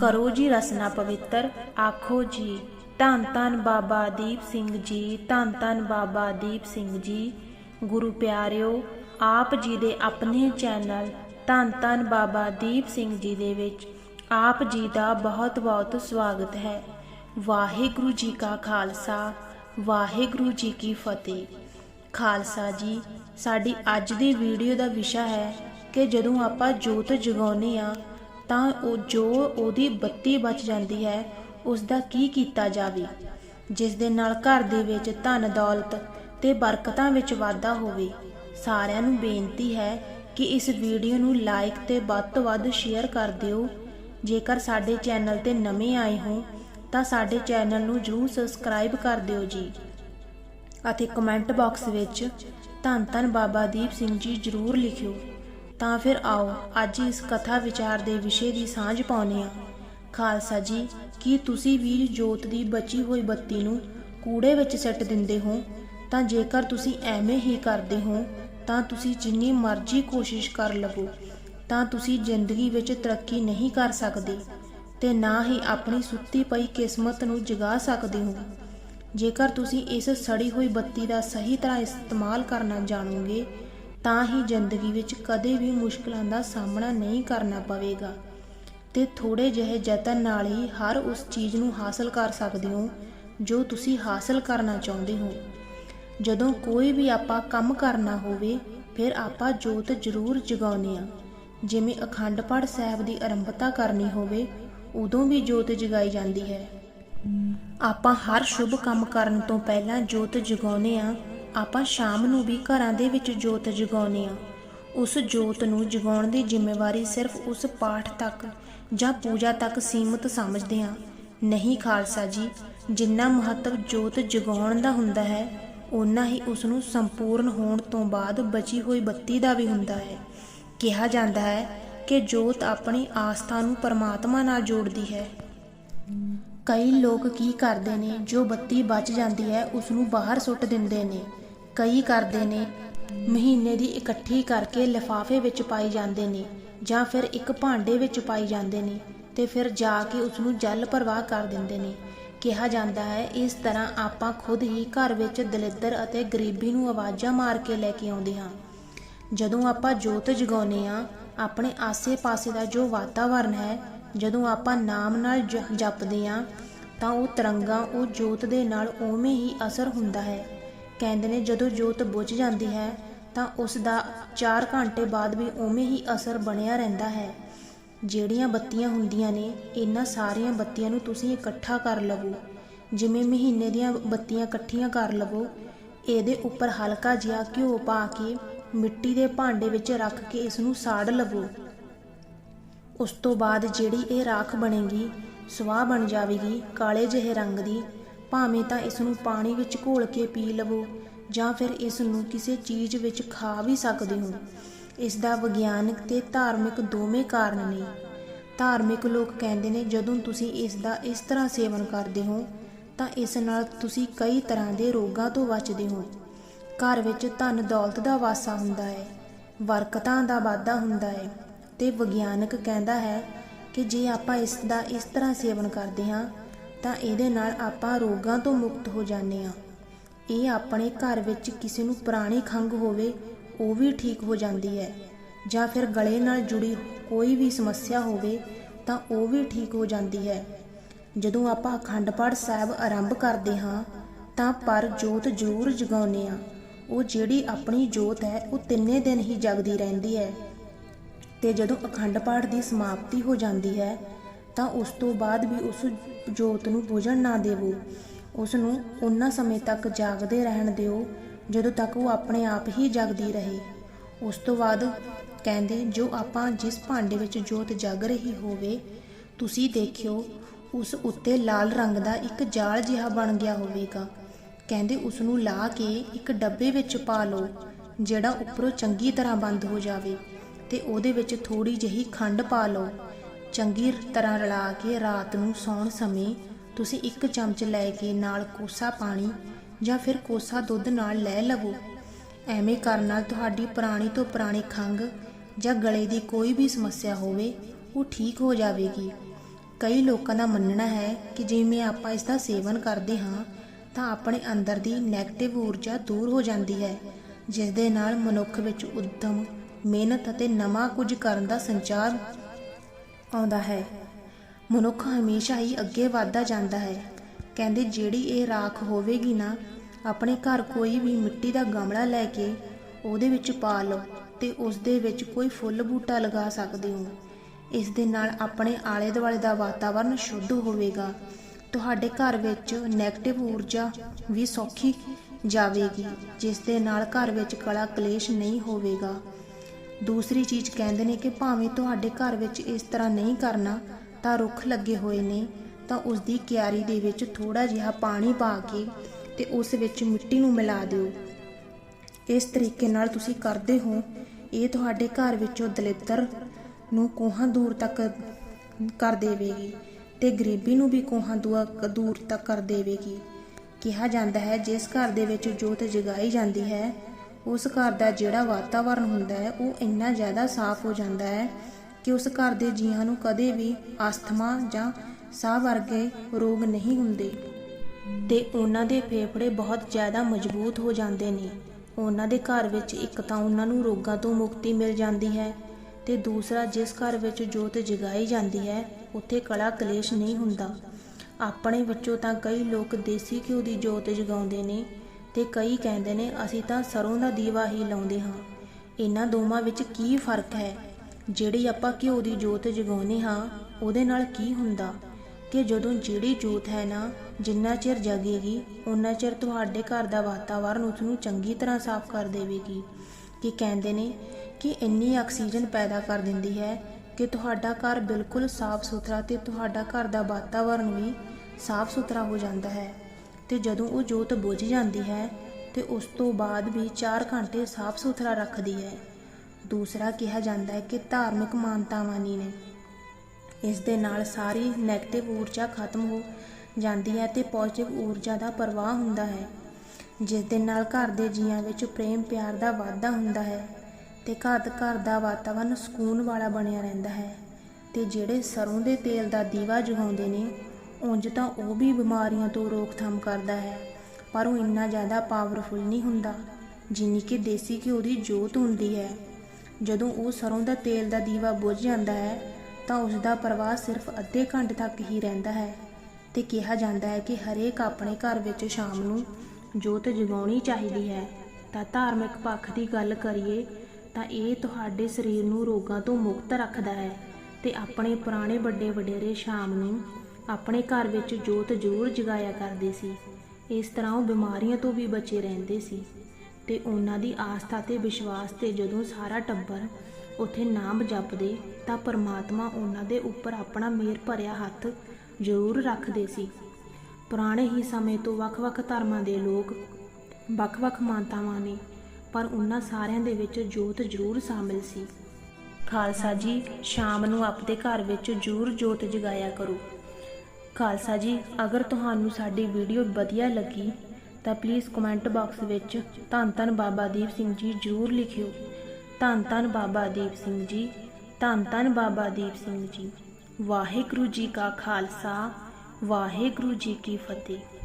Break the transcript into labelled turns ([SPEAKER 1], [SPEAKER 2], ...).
[SPEAKER 1] ਕਰੋ ਜੀ ਰਸਨਾ ਪਵਿੱਤਰ, ਆਖੋ ਜੀ, ਧੰਨ ਧੰਨ ਬਾਬਾ ਦੀਪ ਸਿੰਘ ਜੀ, ਧੰਨ ਧੰਨ ਬਾਬਾ ਦੀਪ ਸਿੰਘ ਜੀ। ਗੁਰੂ ਪਿਆਰਿਓ, ਆਪ ਜੀ ਦੇ ਆਪਣੇ ਚੈਨਲ ਧੰਨ ਧੰਨ ਬਾਬਾ ਦੀਪ ਸਿੰਘ ਜੀ ਦੇ ਵਿੱਚ ਆਪ ਜੀ ਦਾ ਬਹੁਤ ਬਹੁਤ ਸਵਾਗਤ ਹੈ। ਵਾਹਿਗੁਰੂ ਜੀ ਕਾ ਖਾਲਸਾ, ਵਾਹਿਗੁਰੂ ਜੀ ਕੀ ਫਤਿਹ। ਖਾਲਸਾ ਜੀ, ਸਾਡੀ ਅੱਜ ਦੀ ਵੀਡੀਓ ਦਾ ਵਿਸ਼ਾ ਹੈ ਕਿ ਜਦੋਂ ਆਪਾਂ ਜੋਤ ਜਗਾਉਂਦੇ ਆ ਤਾਂ ਉਹ ਜੋ ਉਹਦੀ ਬੱਤੀ ਬਚ ਜਾਂਦੀ ਹੈ ਉਸ ਦਾ ਕੀ ਕੀਤਾ ਜਾਵੇ? ਜਿਸ ਦੇ ਨਾਲ ਘਰ ਦੇ ਵਿੱਚ ਧਨ ਦੌਲਤ ਤੇ ਬਰਕਤਾਂ ਵਿੱਚ ਵਾਧਾ ਹੋਵੇ, ਸਾਰਿਆਂ ਨੂੰ ਬੇਨਤੀ ਹੈ ਕਿ ਇਸ ਵੀਡੀਓ ਨੂੰ ਲਾਈਕ ਤੇ ਵੱਧ ਤੋਂ ਵੱਧ ਸ਼ੇਅਰ ਕਰ ਦਿਓ। ਜੇਕਰ ਸਾਡੇ ਚੈਨਲ ਤੇ ਨਵੇਂ ਆਏ ਹੋ, ਤਾਂ ਸਾਡੇ ਚੈਨਲ ਨੂੰ ਜਰੂਰ ਸਬਸਕ੍ਰਾਈਬ ਕਰ ਦਿਓ ਜੀ। ਅਤੇ ਕਮੈਂਟ ਬਾਕਸ ਵਿੱਚ ਧੰਨ ਧੰਨ ਬਾਬਾ ਦੀਪ ਸਿੰਘ ਜੀ ਜਰੂਰ ਲਿਖਿਓ। ਤਾਂ ਫਿਰ ਆਓ ਅੱਜ ਇਸ ਕਥਾ ਵਿਚਾਰ ਦੇ ਵਿਸ਼ੇ ਦੀ ਸਾਂਝ ਪਾਉਨੇ ਆ ਖਾਲਸਾ ਜੀ, ਕੀ ਤੁਸੀਂ ਵੀ ਜੋਤ ਦੀ ਬਚੀ ਹੋਈ ਬੱਤੀ ਨੂੰ ਕੂੜੇ ਵਿੱਚ ਸੱਟ ਦਿੰਦੇ ਹੋ? ਤਾਂ ਜੇਕਰ ਤੁਸੀਂ ਐਵੇਂ ਹੀ ਕਰਦੇ ਹੋ, ਤਾਂ ਤੁਸੀਂ ਜਿੰਨੀ ਮਰਜ਼ੀ ਕੋਸ਼ਿਸ਼ ਕਰ ਲਵੋ। ਤਾਂ ਤੁਸੀਂ ਜ਼ਿੰਦਗੀ ਵਿੱਚ ਤਰੱਕੀ ਨਹੀਂ ਕਰ ਸਕਦੇ ਤੇ ਨਾ ਹੀ ਆਪਣੀ ਸੁੱਤੀ ਪਈ ਕਿਸਮਤ ਨੂੰ ਜਗਾ ਸਕਦੇ ਹੋ। ਜੇਕਰ ਤੁਸੀਂ ਇਸ ਸੜੀ ਹੋਈ ਬੱਤੀ ਦਾ ਸਹੀ ਤਰ੍ਹਾਂ ਇਸਤੇਮਾਲ ਕਰਨਾ ਜਾਣੋਗੇ ਤਾਂ ਹੀ ਜ਼ਿੰਦਗੀ ਵਿੱਚ ਕਦੇ ਵੀ ਮੁਸ਼ਕਲਾਂ ਦਾ ਸਾਹਮਣਾ ਨਹੀਂ ਕਰਨਾ ਪਵੇਗਾ। ਤੇ ਥੋੜੇ ਜਿਹੇ ਯਤਨ ਨਾਲ ਹੀ ਹਰ ਉਸ ਚੀਜ਼ ਨੂੰ ਹਾਸਲ ਕਰ ਸਕਦੇ ਹੋ, ਜੋ ਤੁਸੀਂ ਹਾਸਲ ਕਰਨਾ ਚਾਹੁੰਦੇ ਹੋ। ਜਦੋਂ ਕੋਈ ਵੀ ਆਪਾਂ ਕੰਮ ਕਰਨਾ ਹੋਵੇ, ਫਿਰ ਆਪਾਂ ਜੋਤ ਜ਼ਰੂਰ ਜਗਾਉਂਦੇ ਆ ਜਿਵੇਂ ਅਖੰਡ ਪਾਠ ਸਾਹਿਬ ਦੀ ਆਰੰਭਤਾ ਕਰਨੀ ਹੋਵੇ, ਉਦੋਂ ਵੀ ਜੋਤ ਜਗਾਈ ਜਾਂਦੀ ਹੈ। ਆਪਾਂ ਹਰ ਸ਼ੁਭ ਕੰਮ ਕਰਨ ਤੋਂ ਪਹਿਲਾਂ ਜੋਤ ਜਗਾਉਂਦੇ ਆ ਆਪਾਂ ਸ਼ਾਮ ਨੂੰ ਵੀ ਘਰਾਂ ਦੇ ਵਿੱਚ ਜੋਤ ਜਗਾਉਂਦੇ ਆ ਉਸ ਜੋਤ ਨੂੰ ਜਗਾਉਣ ਦੀ ਜ਼ਿੰਮੇਵਾਰੀ ਸਿਰਫ ਉਸ ਪਾਠ ਤੱਕ ਜਾਂ ਪੂਜਾ ਤੱਕ ਸੀਮਿਤ ਸਮਝਦੇ ਆ ਨਹੀਂ ਖਾਲਸਾ ਜੀ, ਜਿੰਨਾ ਮਹੱਤਵ ਜੋਤ ਜਗਾਉਣ ਦਾ ਹੁੰਦਾ ਹੈ ਉਨਾ ਹੀ ਉਸ ਨੂੰ ਸੰਪੂਰਨ ਹੋਣ ਤੋਂ ਬਾਅਦ ਬਚੀ ਹੋਈ ਬੱਤੀ ਦਾ ਵੀ ਹੁੰਦਾ ਹੈ। ਕਿਹਾ ਜਾਂਦਾ ਹੈ ਕਿ ਜੋਤ ਆਪਣੀ ਆਸਥਾ ਨੂੰ ਪਰਮਾਤਮਾ ਨਾਲ ਜੋੜਦੀ ਹੈ। ਕਈ ਲੋਕ ਕੀ ਕਰਦੇ ਨੇ, ਜੋ ਬੱਤੀ ਬਚ ਜਾਂਦੀ ਹੈ, ਉਸ ਨੂੰ ਬਾਹਰ ਸੁੱਟ ਦਿੰਦੇ ਨੇ। ਕਈ ਕਰਦੇ ਨੇ। ਮਹੀਨੇ ਦੀ ਇਕੱਠੀ ਕਰਕੇ ਲਿਫਾਫੇ ਵਿੱਚ ਪਾਈ ਜਾਂਦੇ ਨੇ ਜਾਂ ਫਿਰ ਇੱਕ ਭਾਂਡੇ ਵਿੱਚ ਪਾਈ ਜਾਂਦੇ ਨੇ ਤੇ ਫਿਰ ਜਾ ਕੇ ਉਸ ਨੂੰ ਜਲ ਪ੍ਰਵਾਹ ਕਰ ਦਿੰਦੇ ਨੇ। ਕਿਹਾ ਜਾਂਦਾ ਹੈ, ਇਸ ਤਰ੍ਹਾਂ ਆਪਾਂ ਖੁਦ ਹੀ ਘਰ ਵਿੱਚ ਦਲਿੱਦਰ ਅਤੇ ਗਰੀਬੀ ਨੂੰ ਆਵਾਜ਼ਾਂ ਮਾਰ ਕੇ ਲੈ ਕੇ ਆਉਂਦੇ ਹਾਂ। ਜਦੋਂ ਆਪਾਂ ਜੋਤ ਜਗਾਉਂਦੇ ਆ ਆਪਣੇ ਆਸੇ-ਪਾਸੇ ਦਾ ਜੋ ਵਾਤਾਵਰਨ ਹੈ, ਜਦੋਂ ਆਪਾਂ ਨਾਮ ਨਾਲ ਜ- ਜਪਦੇ ਆ ਤਾਂ ਉਹ ਤਰੰਗਾਂ, ਉਹ ਜੋਤ ਦੇ ਨਾਲ ਉਵੇਂ ਹੀ ਅਸਰ ਹੁੰਦਾ ਹੈ। ਕਹਿੰਦੇ ਨੇ, ਜਦੋਂ ਜੋਤ ਬੁਝ ਜਾਂਦੀ ਹੈ, ਤਾਂ ਉਸ ਦਾ 4 ਘੰਟੇ ਬਾਅਦ ਵੀ ਉਵੇਂ ਹੀ ਅਸਰ ਬਣਿਆ ਰਹਿੰਦਾ ਹੈ। ਜਿਹੜੀਆਂ ਬੱਤੀਆਂ ਹੁੰਦੀਆਂ ਨੇ, ਇਹਨਾਂ ਸਾਰੀਆਂ ਬੱਤੀਆਂ ਨੂੰ ਤੁਸੀਂ ਇਕੱਠਾ ਕਰ ਲਵੋ। ਜਿਵੇਂ ਮਹੀਨੇ ਦੀਆਂ ਬੱਤੀਆਂ ਇਕੱਠੀਆਂ ਕਰ ਲਵੋ। ਇਹਦੇ ਉੱਪਰ ਹਲਕਾ ਜਿਹਾ ਘਿਓ ਪਾ ਕੇ, ਮਿੱਟੀ ਦੇ ਭਾਂਡੇ ਵਿੱਚ ਰੱਖ ਕੇ ਇਸ ਨੂੰ ਸਾੜ ਲਵੋ। ਉਸ ਤੋਂ ਬਾਅਦ ਜਿਹੜੀ ਇਹ ਰਾਖ ਬਣੇਗੀ, ਸਵਾਹ ਬਣ ਜਾਵੇਗੀ, ਕਾਲੇ ਜਿਹੇ ਰੰਗ ਦੀ ਭਾਵੇਂ ਤਾਂ ਇਸ ਨੂੰ ਪਾਣੀ ਵਿੱਚ ਘੋਲ ਕੇ ਪੀ ਲਵੋ, ਜਾਂ ਫਿਰ ਇਸ ਨੂੰ ਕਿਸੇ ਚੀਜ਼ ਵਿੱਚ ਖਾ ਵੀ ਸਕਦੇ ਹੋ। ਇਸ ਦਾ ਵਿਗਿਆਨਕ ਤੇ ਧਾਰਮਿਕ ਦੋਵੇਂ ਕਾਰਨ ਨੇ। ਧਾਰਮਿਕ ਲੋਕ ਕਹਿੰਦੇ ਨੇ, ਜਦੋਂ ਤੁਸੀਂ ਇਸ ਦਾ ਇਸ ਤਰ੍ਹਾਂ ਸੇਵਨ ਕਰਦੇ ਹੋ, ਤਾਂ ਇਸ ਨਾਲ ਤੁਸੀਂ ਕਈ ਤਰ੍ਹਾਂ ਦੇ ਰੋਗਾਂ ਤੋਂ ਬਚਦੇ ਹੋ। ਘਰ ਵਿੱਚ ਧਨ ਦੌਲਤ ਦਾ ਵਾਸਾ ਹੁੰਦਾ ਹੈ ਬਰਕਤਾਂ ਦਾ ਵਾਧਾ ਹੁੰਦਾ ਹੈ ਤੇ ਵਿਗਿਆਨਕ ਕਹਿੰਦਾ ਹੈ ਕਿ ਜੇ ਆਪਾਂ ਇਸ ਦਾ ਇਸ ਤਰ੍ਹਾਂ ਸੇਵਨ ਕਰਦੇ ਹਾਂ ਤਾਂ ਇਹਦੇ ਨਾਲ ਆਪਾਂ ਰੋਗਾਂ ਤੋਂ ਮੁਕਤ ਹੋ ਜਾਂਦੇ ਹਾਂ। ਇਹ ਆਪਣੇ ਘਰ ਵਿੱਚ ਕਿਸੇ ਨੂੰ ਪੁਰਾਣੀ ਖੰਘ ਹੋਵੇ, ਉਹ ਵੀ ਠੀਕ ਹੋ ਜਾਂਦੀ ਹੈ। ਜਾਂ ਫਿਰ ਗਲੇ ਨਾਲ ਜੁੜੀ ਕੋਈ ਵੀ ਸਮੱਸਿਆ ਹੋਵੇ, ਤਾਂ ਉਹ ਵੀ ਠੀਕ ਹੋ ਜਾਂਦੀ ਹੈ। ਜਦੋਂ ਆਪਾਂ ਅਖੰਡ ਪਾਠ ਸਾਹਿਬ ਆਰੰਭ ਕਰਦੇ ਹਾਂ, ਤਾਂ ਪਰ ਜੋਤ ਜ਼ਰੂਰ ਜਗਾਉਂਦੇ ਹਾਂ। ਉਹ ਜਿਹੜੀ ਆਪਣੀ ਜੋਤ ਹੈ, ਉਹ ਤਿੰਨੇ ਦਿਨ ਹੀ ਜਗਦੀ ਰਹਿੰਦੀ ਹੈ। ਤੇ ਜਦੋਂ ਅਖੰਡ ਪਾਠ ਦੀ ਸਮਾਪਤੀ ਹੋ ਜਾਂਦੀ ਹੈ ਤਾਂ ਉਸ ਤੋਂ ਬਾਅਦ ਵੀ ਉਸ ਜੋਤ ਨੂੰ ਬੁਝਣ ਨਾ ਦੇਵੋ। ਉਸ ਨੂੰ ਉਹਨਾਂ ਸਮੇਂ ਤੱਕ ਜਾਗਦੇ ਰਹਿਣ ਦਿਓ, ਜਦੋਂ ਤੱਕ ਉਹ ਆਪਣੇ ਆਪ ਹੀ ਜਗਦੀ ਰਹੇ। ਉਸ ਤੋਂ ਬਾਅਦ ਕਹਿੰਦੇ, ਜੋ ਆਪਾਂ ਜਿਸ ਭਾਂਡੇ ਵਿੱਚ ਜੋਤ ਜਗ ਰਹੀ ਹੋਵੇ, ਤੁਸੀਂ ਦੇਖਿਓ, ਉਸ ਉੱਤੇ ਲਾਲ ਰੰਗ ਦਾ ਇੱਕ ਜਾਲ ਜਿਹਾ ਬਣ ਗਿਆ ਹੋਵੇਗਾ। ਕਹਿੰਦੇ, ਉਸ ਨੂੰ ਲਾ ਕੇ ਇੱਕ ਡੱਬੇ ਵਿੱਚ ਪਾ ਲਓ, ਜਿਹੜਾ ਉੱਪਰੋਂ ਚੰਗੀ ਤਰ੍ਹਾਂ ਬੰਦ ਹੋ ਜਾਵੇ ਤੇ ਉਹਦੇ ਵਿੱਚ ਥੋੜੀ ਜਿਹੀ ਖੰਡ ਪਾ ਲਓ। ਚੰਗੀ ਤਰ੍ਹਾਂ ਰਲਾ ਕੇ ਰਾਤ ਨੂੰ ਸੌਣ ਸਮੇਂ ਤੁਸੀਂ ਇੱਕ ਚਮਚ ਲੈ ਕੇ ਨਾਲ ਕੋਸਾ ਪਾਣੀ ਜਾਂ ਫਿਰ ਕੋਸਾ ਦੁੱਧ ਨਾਲ ਲੈ ਲਵੋ। ਐਵੇਂ ਕਰਨ ਨਾਲ ਤੁਹਾਡੀ ਪੁਰਾਣੀ ਤੋਂ ਪੁਰਾਣੀ ਖੰਘ ਜਾਂ ਗਲੇ ਦੀ ਕੋਈ ਵੀ ਸਮੱਸਿਆ ਹੋਵੇ, ਉਹ ਠੀਕ ਹੋ ਜਾਵੇਗੀ। ਕਈ ਲੋਕਾਂ ਦਾ ਮੰਨਣਾ ਹੈ ਕਿ ਜਿਵੇਂ ਆਪਾਂ ਇਸ ਦਾ ਸੇਵਨ ਕਰਦੇ ਹਾਂ, ਤਾਂ ਆਪਣੇ ਅੰਦਰ ਦੀ 네ਗੇਟਿਵ ਊਰਜਾ ਦੂਰ ਹੋ ਜਾਂਦੀ ਹੈ ਜਿਸ ਦੇ ਨਾਲ ਮਨੁੱਖ ਵਿੱਚ ਉਦਮ, ਮਿਹਨਤ ਅਤੇ ਨਵਾਂ ਕੁਝ ਕਰਨ ਦਾ ਸੰਚਾਰ ਆਉਂਦਾ ਹੈ। ਮਨੁੱਖ ਹਮੇਸ਼ਾ ਹੀ ਅੱਗੇ ਵਧਦਾ ਜਾਂਦਾ ਹੈ। ਕਹਿੰਦੇ ਜਿਹੜੀ ਇਹ ਰਾਖ ਹੋਵੇਗੀ ਨਾ, ਆਪਣੇ ਘਰ ਕੋਈ ਵੀ ਮਿੱਟੀ ਦਾ ਗਮਲਾ ਲੈ ਕੇ ਉਹਦੇ ਵਿੱਚ ਪਾ ਲਓ ਤੇ ਉਸ ਦੇ ਵਿੱਚ ਕੋਈ ਫੁੱਲ ਬੂਟਾ ਲਗਾ ਸਕਦੇ ਹੋ। ਇਸ ਦੇ ਨਾਲ ਆਪਣੇ ਆਲੇ ਦੁਆਲੇ ਦਾ ਵਾਤਾਵਰਣ ਸ਼ੁੱਧ ਹੋਵੇਗਾ। ਤੁਹਾਡੇ ਘਰ ਵਿੱਚ 네ਗੇਟਿਵ ਊਰਜਾ ਵੀ ਸੌਖੀ ਜਾਵੇਗੀ, ਜਿਸ ਦੇ ਨਾਲ ਘਰ ਵਿੱਚ ਕਲਾ ਕਲੇਸ਼ ਨਹੀਂ ਹੋਵੇਗਾ। ਦੂਸਰੀ ਚੀਜ਼ ਕਹਿੰਦੇ ਨੇ ਕਿ ਭਾਵੇਂ ਤੁਹਾਡੇ ਘਰ ਵਿੱਚ ਇਸ ਤਰ੍ਹਾਂ ਨਹੀਂ ਕਰਨਾ, ਤਾਂ ਰੁੱਖ ਲੱਗੇ ਹੋਏ ਨੇ, ਤਾਂ ਉਸ ਦੀ ਕਿਆਰੀ ਦੇ ਵਿੱਚ ਥੋੜਾ ਜਿਹਾ ਪਾਣੀ ਪਾ ਕੇ ਤੇ ਉਸ ਵਿੱਚ ਮਿੱਟੀ ਨੂੰ ਮਿਲਾ ਦਿਓ। ਇਸ ਤਰੀਕੇ ਨਾਲ ਤੁਸੀਂ ਕਰਦੇ ਹੋ, ਇਹ ਤੁਹਾਡੇ ਘਰ ਵਿੱਚੋਂ ਦਲਿੱਦਰ ਨੂੰ ਕੋਹਾਂ ਦੂਰ ਤੱਕ ਕਰ ਦੇਵੇਗੀ ਤੇ ਗਰੀਬੀ ਨੂੰ ਵੀ ਕੋਹਾਂ ਦੂਆ- ਦੂਰ ਤੱਕ ਕਰ ਦੇਵੇਗੀ। ਕਿਹਾ ਜਾਂਦਾ ਹੈ, ਜਿਸ ਘਰ ਦੇ ਵਿੱਚ ਜੋਤ ਜਗਾਈ ਜਾਂਦੀ ਹੈ ਉਸ ਘਰ ਦਾ ਜਿਹੜਾ ਵਾਤਾਵਰਣ ਹੁੰਦਾ ਹੈ, ਉਹ ਇੰਨਾ ਜ਼ਿਆਦਾ ਸਾਫ਼ ਹੋ ਜਾਂਦਾ ਹੈ ਕਿ ਉਸ ਘਰ ਦੇ ਜੀਆਂ ਨੂੰ ਕਦੇ ਵੀ ਅਸਥਮਾ ਜਾਂ ਸਾਹ ਵਰਗੇ ਰੋਗ ਨਹੀਂ ਹੁੰਦੇ। ਤੇ ਉਹਨਾਂ ਦੇ ਫੇਫੜੇ ਬਹੁਤ ਜ਼ਿਆਦਾ ਮਜ਼ਬੂਤ ਹੋ ਜਾਂਦੇ ਨੇ। ਉਹਨਾਂ ਦੇ ਘਰ ਵਿੱਚ ਇੱਕ ਤਾਂ ਉਹਨਾਂ ਨੂੰ ਰੋਗਾਂ ਤੋਂ ਮੁਕਤੀ ਮਿਲ ਜਾਂਦੀ ਹੈ ਤੇ ਦੂਸਰਾ ਜਿਸ ਘਰ ਵਿੱਚ ਜੋਤ ਜਗਾਈ ਜਾਂਦੀ ਹੈ, ਉੱਥੇ ਕਲਾ ਕਲੇਸ਼ ਨਹੀਂ ਹੁੰਦਾ। ਆਪਣੇ ਵਿੱਚੋਂ ਤਾਂ ਕਈ ਲੋਕ ਦੇਸੀ ਘਿਓ ਦੀ ਜੋਤ ਜਗਾਉਂਦੇ ਨੇ। ਤੇ ਕਈ ਕਹਿੰਦੇ ਨੇ, ਅਸੀਂ ਤਾਂ ਸਰੋਂ ਦਾ ਦੀਵਾ ਹੀ ਲਾਉਂਦੇ ਹਾਂ। ਇਹਨਾਂ ਦੋਵਾਂ ਵਿੱਚ ਕੀ ਫ਼ਰਕ ਹੈ? ਜਿਹੜੀ ਆਪਾਂ ਘਿਓ ਦੀ ਜੋਤ ਜਗਾਉਂਦੇ ਹਾਂ, ਉਹਦੇ ਨਾਲ ਕੀ ਹੁੰਦਾ? ਕਿ ਜਦੋਂ ਜਿਹੜੀ ਜੋਤ ਹੈ ਨਾ, ਜਿੰਨਾ ਚਿਰ ਜਗੇਗੀ ਉਨਾ ਚਿਰ ਤੁਹਾਡੇ ਘਰ ਦਾ ਵਾਤਾਵਰਣ ਉਸ ਨੂੰ ਚੰਗੀ ਤਰ੍ਹਾਂ ਸਾਫ਼ ਕਰ ਦੇਵੇਗੀ। ਕਿ ਕਹਿੰਦੇ ਨੇ ਕਿ ਇੰਨੀ ਆਕਸੀਜਨ ਪੈਦਾ ਕਰ ਦਿੰਦੀ ਹੈ ਕਿ ਤੁਹਾਡਾ ਘਰ ਬਿਲਕੁਲ ਸਾਫ਼ ਸੁਥਰਾ ਤੇ ਤੁਹਾਡਾ ਘਰ ਦਾ ਵਾਤਾਵਰਣ ਵੀ ਸਾਫ਼ ਸੁਥਰਾ ਹੋ ਜਾਂਦਾ ਹੈ। ਤੇ ਜਦੋਂ ਉਹ ਜੋਤ ਬੁਝ ਜਾਂਦੀ ਹੈ ਤੇ ਉਸ ਤੋਂ ਬਾਅਦ ਵੀ 4 ਘੰਟੇ ਸਾਫ਼ ਸੁਥਰਾ ਰੱਖਦੀ ਹੈ। ਦੂਸਰਾ ਕਿਹਾ ਜਾਂਦਾ ਹੈ ਕਿ ਧਾਰਮਿਕ ਮਾਨਤਾਵਾਂ ਨਹੀਂ ਨੇ। ਇਸ ਦੇ ਨਾਲ ਸਾਰੀ 네ਗੇਟਿਵ ਊਰਜਾ ਖਤਮ ਹੋ ਜਾਂਦੀ ਹੈ ਤੇ ਪੋਜ਼ਿਟਿਵ ਊਰਜਾ ਦਾ ਪ੍ਰਵਾਹ ਹੁੰਦਾ ਹੈ। ਜਿਸ ਦੇ ਨਾਲ ਘਰ ਦੇ ਜੀਆਂ ਵਿੱਚ ਪ੍ਰੇਮ ਪਿਆਰ ਦਾ ਵਾਧਾ ਹੁੰਦਾ ਹੈ ਤੇ ਘਰ ਘਰ ਦਾ ਵਾਤਾਵਰਨ ਸਕੂਨ ਵਾਲਾ ਬਣਿਆ ਰਹਿੰਦਾ ਹੈ ਤੇ ਜਿਹੜੇ ਸਰੋਂ ਦੇ ਤੇਲ ਦਾ ਦੀਵਾ ਜਗਾਉਂਦੇ ਨੇ ਉਂਝ ਤਾਂ ਉਹ ਵੀ ਬਿਮਾਰੀਆਂ ਤੋਂ ਰੋਕਥਾਮ ਕਰਦਾ ਹੈ, ਪਰ ਉਹ ਇੰਨਾ ਜ਼ਿਆਦਾ ਪਾਵਰਫੁਲ ਨਹੀਂ ਹੁੰਦਾ, ਜਿੰਨੀ ਕਿ ਦੇਸੀ ਘਿਓ ਦੀ ਜੋਤ ਹੁੰਦੀ ਹੈ। ਜਦੋਂ ਉਹ ਸਰੋਂ ਦਾ ਤੇਲ ਦਾ ਦੀਵਾ ਬੁਝ ਜਾਂਦਾ ਹੈ, ਤਾਂ ਉਸ ਦਾ ਪ੍ਰਵਾਹ ਸਿਰਫ ਅੱਧੇ ਘੰਟੇ ਤੱਕ ਹੀ ਰਹਿੰਦਾ ਹੈ ਤੇ ਕਿਹਾ ਜਾਂਦਾ ਹੈ ਕਿ ਹਰੇਕ ਆਪਣੇ ਘਰ ਵਿੱਚ ਸ਼ਾਮ ਨੂੰ ਜੋਤ ਜਗਾਉਣੀ ਚਾਹੀਦੀ ਹੈ। ਤਾਂ ਧਾਰਮਿਕ ਪੱਖ ਦੀ ਗੱਲ ਕਰੀਏ, ਤਾਂ ਇਹ ਤੁਹਾਡੇ ਸਰੀਰ ਨੂੰ ਰੋਗਾਂ ਤੋਂ ਮੁਕਤ ਰੱਖਦਾ ਹੈ ਤੇ ਆਪਣੇ ਪੁਰਾਣੇ ਵੱਡੇ ਵਡੇਰੇ ਸ਼ਾਮ ਨੂੰ ਆਪਣੇ ਘਰ ਵਿੱਚ ਜੋਤ ਜ਼ਰੂਰ ਜਗਾਇਆ ਕਰਦੇ ਸੀ। ਇਸ ਤਰ੍ਹਾਂ ਉਹ ਬਿਮਾਰੀਆਂ ਤੋਂ ਵੀ ਬਚੇ ਰਹਿੰਦੇ ਸੀ ਤੇ ਉਹਨਾਂ ਦੀ ਆਸਥਾ ਤੇ ਵਿਸ਼ਵਾਸ ਤੇ ਜਦੋਂ ਸਾਰਾ ਟੱਬਰ ਉਥੇ ਨਾਮ ਜਪਦੇ ਤਾਂ ਪਰਮਾਤਮਾ ਉਹਨਾਂ ਦੇ ਉੱਪਰ ਆਪਣਾ ਮਿਹਰ ਭਰਿਆ ਹੱਥ ਜ਼ਰੂਰ ਰੱਖਦੇ ਸੀ। ਪੁਰਾਣੇ ਹੀ ਸਮੇਂ ਤੋਂ ਵੱਖ-ਵੱਖ ਧਰਮਾਂ ਦੇ ਲੋਕ ਵੱਖ-ਵੱਖ ਮਾਨਤਾਵਾਂ ਨੇ, ਪਰ ਉਹਨਾਂ ਸਾਰਿਆਂ ਦੇ ਵਿੱਚ ਜੋਤ ਜ਼ਰੂਰ ਸ਼ਾਮਿਲ ਸੀ। ਖਾਲਸਾ ਜੀ, ਸ਼ਾਮ ਨੂੰ ਆਪਣੇ ਘਰ ਵਿੱਚ ਜ਼ਰੂਰ ਜੋਤ ਜਗਾਇਆ ਕਰੋ। ਖਾਲਸਾ ਜੀ, ਅਗਰ ਤੁਹਾਨੂੰ ਸਾਡੀ ਵੀਡੀਓ ਵਧੀਆ ਲੱਗੀ, ਤਾਂ ਪਲੀਜ਼ ਕਮੈਂਟ ਬਾਕਸ ਵਿੱਚ ਧੰਨ ਧੰਨ ਬਾਬਾ ਦੀਪ ਸਿੰਘ ਜੀ ਜ਼ਰੂਰ ਲਿਖਿਓ। ਧੰਨ ਧੰਨ ਬਾਬਾ ਦੀਪ ਸਿੰਘ ਜੀ, ਧੰਨ ਧੰਨ ਬਾਬਾ ਦੀਪ ਸਿੰਘ ਜੀ। ਵਾਹਿਗੁਰੂ ਜੀ ਕਾ ਖਾਲਸਾ, ਵਾਹਿਗੁਰੂ ਜੀ ਕੀ ਫਤਿਹ।